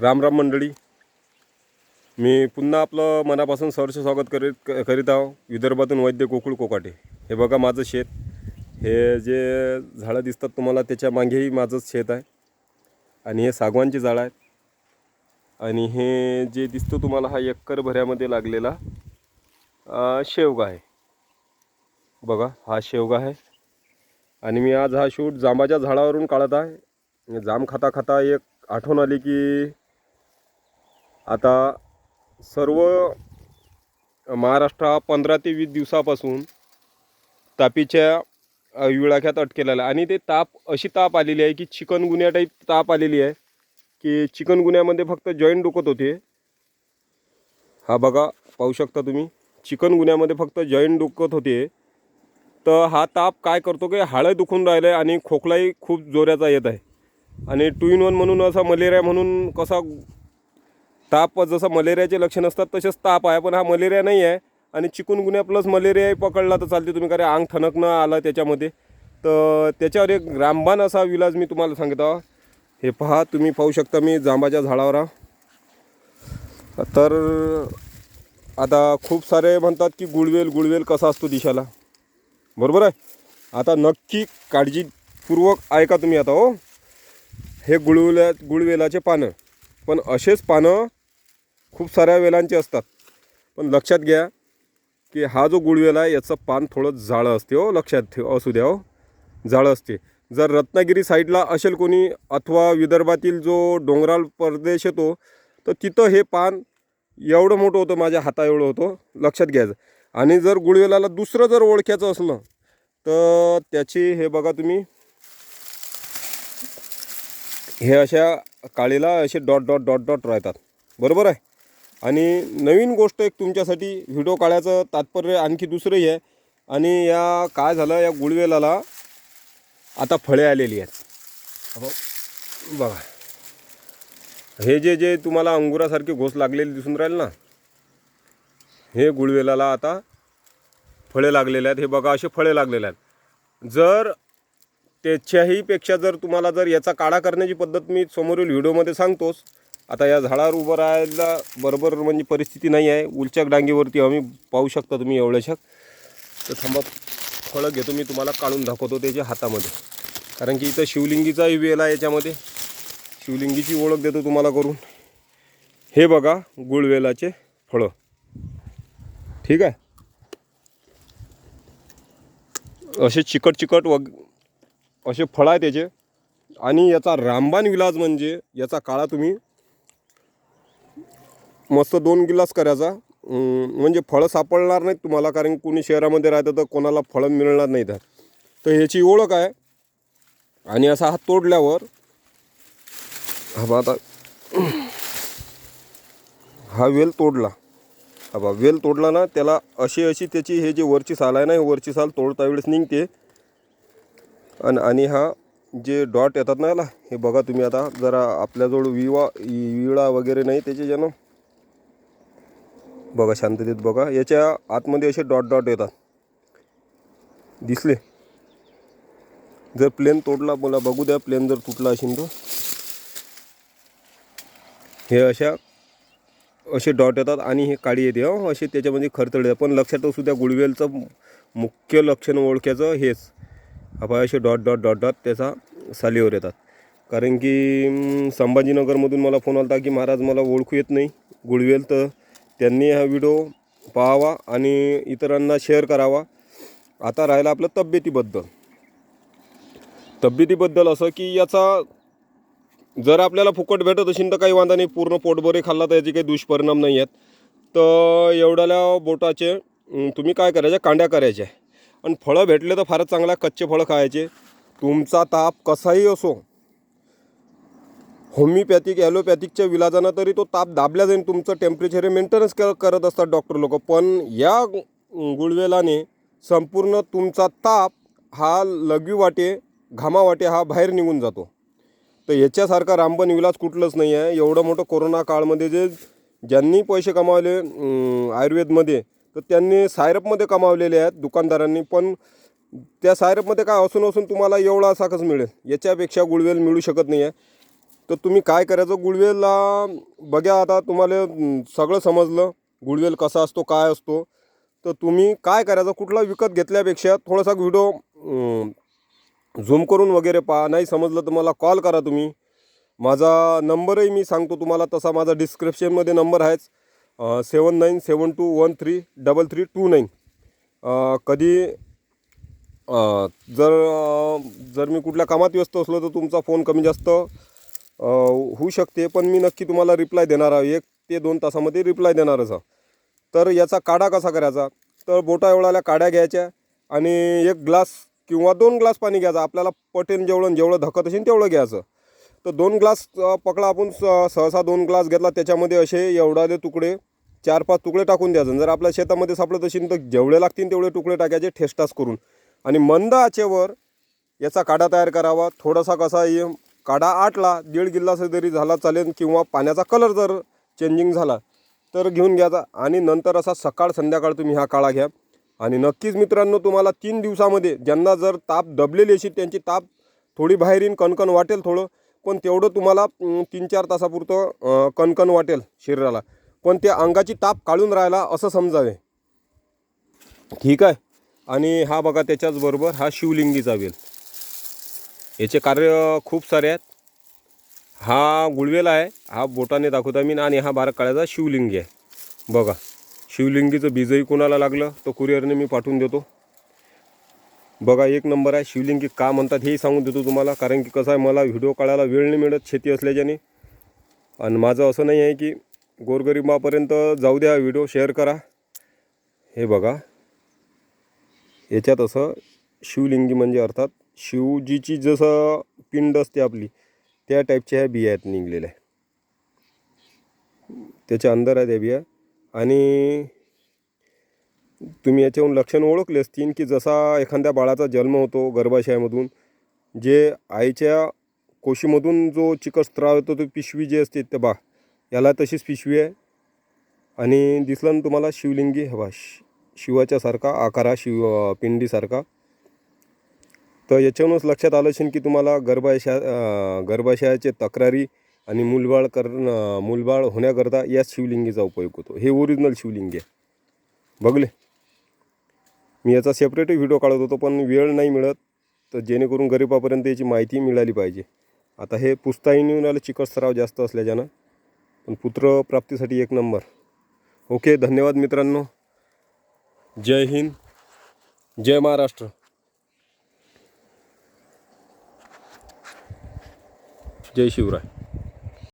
रामराम मंडळी. मी पुन्हा आपलं मनापासून सहर्ष स्वागत करीत क- करीत आहो. विदर्भातून वैद्य गोकुळ कोकाटे. हे बघा माझं शेत. हे जे झाडं दिसतात तुम्हाला त्याच्या मागेही माझंच शेत आहे. आणि हे सागवानची झाडं आहेत. आणि हे जे दिसतो तुम्हाला हा एकर भऱ्यामध्ये लागलेला शेवगा आहे. बघा हा शेवगा आहे. आणि मी आज हा शूट जांबाच्या झाडावरून काढत आहे. जाम खाता खाता एक आठवण आली की आता सर्व महाराष्ट्र हा पंधरा ते वीस दिवसापासून तापीच्या विळाख्यात अटकेलेला आहे. आणि ते ताप अशी ताप आलेली आहे की चिकनगुन्या टाईप ताप आलेली आहे की चिकनगुन्यामध्ये फक्त जॉईंट दुखत होते. हा बघा पाहू शकता तुम्ही. चिकनगुन्यामध्ये फक्त जॉईंट दुखत होते. तर हा ताप काय करतो की हाळं दुखून राहिलं आहे आणि खोकलाही खूप जोराचा येत आहे. आणि टू इन वन म्हणून असा मलेरिया म्हणून कसा ताप जसं मलेरियाचे लक्षण असतात तसेच ताप आहे. पण हा मलेरिया नाही आहे. आणि चिकनगुन्या प्लस मलेरियाही पकडला तर चालते तुम्ही कारण अंग ठणकणं आलं त्याच्यामध्ये. तर त्याच्यावर एक रामबाण असा विलाज मी तुम्हाला सांगत. आहो हे पहा तुम्ही पाहू शकता मी जांबाच्या झाडावर. तर आता खूप सारे म्हणतात की गुळवेल गुळवेल कसा असतो दिशाला. बरोबर आहे? आता नक्की काळजीपूर्वक ऐका तुम्ही आता हो. हे गुळवेला गुळवेलाचे पानं. पण असेच पानं खूप साऱ्या वेलांचे असतात. पण लक्षात घ्या की हा जो गुळवेल आहे याचं पान थोडं जाळं असते हो लक्षात ठेव असू द्या हो. जाळं असते. जर रत्नागिरी साईडला असेल कोणी अथवा विदर्भातील जो डोंगराळ प्रदेश येतो तर तिथं हे पान एवढं मोठं होतं माझ्या हाता एवढं होतं. लक्षात घ्यायचं आणि जर गुळवेलाला दुसरं जर ओळखायचं असलं तर त्याची हे बघा तुम्ही. हे अशा काळीला असे डॉट डॉट डॉट डॉट राहतात. बरोबर आहे? आणि नवीन गोष्ट एक तुमच्यासाठी व्हिडिओ काढायचं तात्पर्य आणखी दुसरंही आहे. आणि या काय झालं या गुळवेलाला आता फळे आलेली आहेत. बघा. हे जे जे तुम्हाला अंगुरासारखे घोस लागलेले दिसून राहील ना हे गुळवेलाला आता फळे लागलेले आहेत. हे बघा असे फळे लागलेले आहेत. जर त्याच्याही पेक्षा जर तुम्हाला जर याचा काढा करण्याची पद्धत मी समोरील व्हिडिओमध्ये सांगतोच आता या झाडावर उभं राहायला बरोबर म्हणजे परिस्थिती नाही आहे. उलच्या डांगीवरती आम्ही पाहू शकता तुम्ही एवढ्याशा तर थांबा फळं घेतो मी तुम्हाला काढून दाखवतो त्याच्या हातामध्ये. कारण की इथं शिवलिंगीचाही वेल आहे याच्यामध्ये. शिवलिंगीची ओळख देतो तुम्हाला करून. हे बघा गुळवेलाचे फळं. ठीक आहे? असे चिकट चिकट वग असे फळं आहे त्याचे आणि याचा रामबाण विलाज म्हणजे याचा काळा तुम्ही मस्त दोन गिलास करायचा. म्हणजे फळं सापडणार नाहीत तुम्हाला कारण कोणी शहरामध्ये राहतं तर कोणाला फळं मिळणार नाही तर ह्याची ओळख आहे. आणि असा हा तोडल्यावर हा बा आता. हा वेल तोडला. हा बा वेल तोडला ना त्याला अशी अशी त्याची हे जे वरची साल आहे ना हे वरची साल तोडता वेळेस निघते. आणि आणि हा जे डॉट येतात ना याला हे बघा तुम्ही आता जरा आपल्याजवळ विवा विळा वगैरे नाही त्याचे ज्यानं बघा शांततेत बघा. याच्या आतमध्ये असे डॉट डॉट येतात. दिसले? जर प्लेन तोडला बोला बघू द्या प्लेन जर तुटला असेल तर. हे अशा असे डॉट येतात आणि हे काळी येते हो. असे त्याच्यामध्ये खरतडे येतात. पण लक्षात असू द्या गुळवेलचं मुख्य लक्षण ओळख्याचं हेच. आपण असे डॉट डॉट डॉट डॉट त्याचा सालीवर येतात. कारण की संभाजीनगरमधून मला फोन आला होता की महाराज मला ओळखू येत नाही. गुळवेल तर त्यांनी हा व्हिडिओ पाहावा आणि इतरांना शेअर करावा. आता राहिलं आपलं तब्येतीबद्दल. तब्येतीबद्दल असं की याचा जर आपल्याला फुकट भेटत असेल तर काही वांधा नाही पूर्ण पोटभरे खाल्ला तर याचे काही दुष्परिणाम नाही आहेत. तर एवढ्याला बोटाचे तुम्ही काय करायचे? कांड्या करायच्या. आणि फळं भेटले तर फारच चांगला कच्चे फळं खायचे. तुमचा ताप कसाही असो होमिओपॅथिक ॲलोपॅथिकच्या विलाजानं तरी तो ताप दाबल्या जाईल तुमचं टेम्परेचर हे मेंटेनन्स कर करत असतात डॉक्टर लोक. पण या गुळवेलाने संपूर्ण तुमचा ताप हा लघवी वाटे घामावाटे हा बाहेर निघून जातो. तर याच्यासारखा रामबन विलाज कुठलंच नाही आहे. एवढं मोठं कोरोना काळमध्ये जे ज्यांनी पैसे कमावले आयुर्वेदमध्ये तर त्यांनी सायरपमध्ये कमावलेले आहेत दुकानदारांनी. पण त्या सायरपमध्ये काय असून असून तुम्हाला एवढा साखच मिळेल. याच्यापेक्षा गुळवेल मिळू शकत नाही आहे. तर तुम्ही काय करायचं? गुळवेलला बघा आता तुम्हाला सगळं समजलं. गुळवेल कसा असतो काय असतो. तर तुम्ही काय करायचं? कुठला विकत घेतल्यापेक्षा थोडासा व्हिडिओ झूम करून वगैरे पहा. नाही समजलं तर मला कॉल करा तुम्ही. माझा नंबरही मी सांगतो तुम्हाला तसा माझा डिस्क्रिप्शनमध्ये नंबर आहेच. Seven nine seven two one three double three two nine. कधी जर जर मी कुठल्या कामात व्यस्त असलो तर तुमचा फोन कमी जास्त होऊ शकते पण मी नक्की तुम्हाला रिप्लाय देणार आहे. एक ते दोन तासामध्ये रिप्लाय देणारच आहे. तर याचा काढा कसा करायचा? तर बोटा एवढ्याला काड्या घ्यायच्या आणि एक ग्लास किंवा दोन ग्लास पाणी घ्यायचं. आपल्याला पटेन जेवढं जेवढं धकत असेल तेवढं घ्यायचं. तर दोन ग्लास पकडा आपण स- सहसा दोन ग्लास घेतला त्याच्यामध्ये असे एवढाले तुकडे चार पाच तुकडे टाकून द्यायचं. जर आपल्या शेतामध्ये सापडत असेल तर जेवढे लागतील तेवढे तुकडे टाकायचे ठेसटास करून. आणि मंद आचेवर याचा काढा तयार करावा. थोडासा कसा ये काढा आटला दीड गिल्लास जरी झाला चालेल किंवा पाण्याचा कलर जर चेंजिंग झाला तर घेऊन घ्यायचा आणि नंतर असा सकाळ संध्याकाळ तुम्ही हा काळा घ्या. आणि नक्कीच मित्रांनो तुम्हाला तीन दिवसामध्ये ज्यांना जर ताप दबलेली असेल त्यांची ताप थोडी बाहेर येईन कणकण वाटेल थोडं पण तेवढं तुम्हाला तीन चार तासापुरतं कणकण वाटेल शरीराला. पण त्या अंगाची ताप काढून राहिला असं समजावे. ठीक आहे? आणि हा बघा त्याच्याचबरोबर हा शिवलिंगीचा वेल. याचे कार्य खूप सारे आहेत. हा गुळवेल आहे हा बोटाने दाखवता मी आणि हा बारा काळ्याचा शिवलिंगी आहे. बघा शिवलिंगीचं बीजही कोणाला लागलं तर कुरिअरने मी पाठवून देतो. बघा एक नंबर आहे शिवलिंगी का म्हणतात हेही सांगून देतो तुम्हाला कारण की कसं आहे मला व्हिडिओ काढायला वेळ नाही मिळत शेती असल्याच्याने. आणि माझं असं नाही आहे की गोरगरिबापर्यंत जाऊ द्या व्हिडिओ शेअर करा. हे बघा याच्यात असं शिवलिंगी म्हणजे अर्थात शिवजीची जसं पिंड असते आपली त्या टाईपच्या ह्या बिया आहेत निघलेल्या. त्याच्या अंदर आहे त्या बिया. आणि तुम्ही याच्याहून लक्षण ओळखले असतील की जसा एखाद्या बाळाचा जन्म होतो गर्भाशयामधून जे आईच्या कोशीमधून जो चिकट स्त्राव येतो तो पिशवी जी असते ते बा याला तशीच पिशवी आहे. आणि दिसलं ना तुम्हाला शिवलिंगी हवा शिवाच्यासारखा आकारा शिव पिंडीसारखा. तर याच्यावरूनच लक्षात आलं असेल की तुम्हाला गर्भाशया गर्भाशयाचे तक्रारी आणि मूलबाळ कर मूलबाळ होण्याकरता याच शिवलिंगीचा उपयोग होतो. हे ओरिजिनल शिवलिंगी आहे. बघले? मी याचा सेपरेटही व्हिडिओ काढत होतो पण वेळ नाही मिळत तर जेणेकरून गरिबापर्यंत याची माहिती मिळाली पाहिजे. आता हे पुस्ताही आलं चिकट सराव जास्त असल्याच्यानं. पण पुत्र प्राप्तीसाठी एक नंबर. ओके धन्यवाद मित्रांनो. जय हिंद जय महाराष्ट्र. जय शिवराय.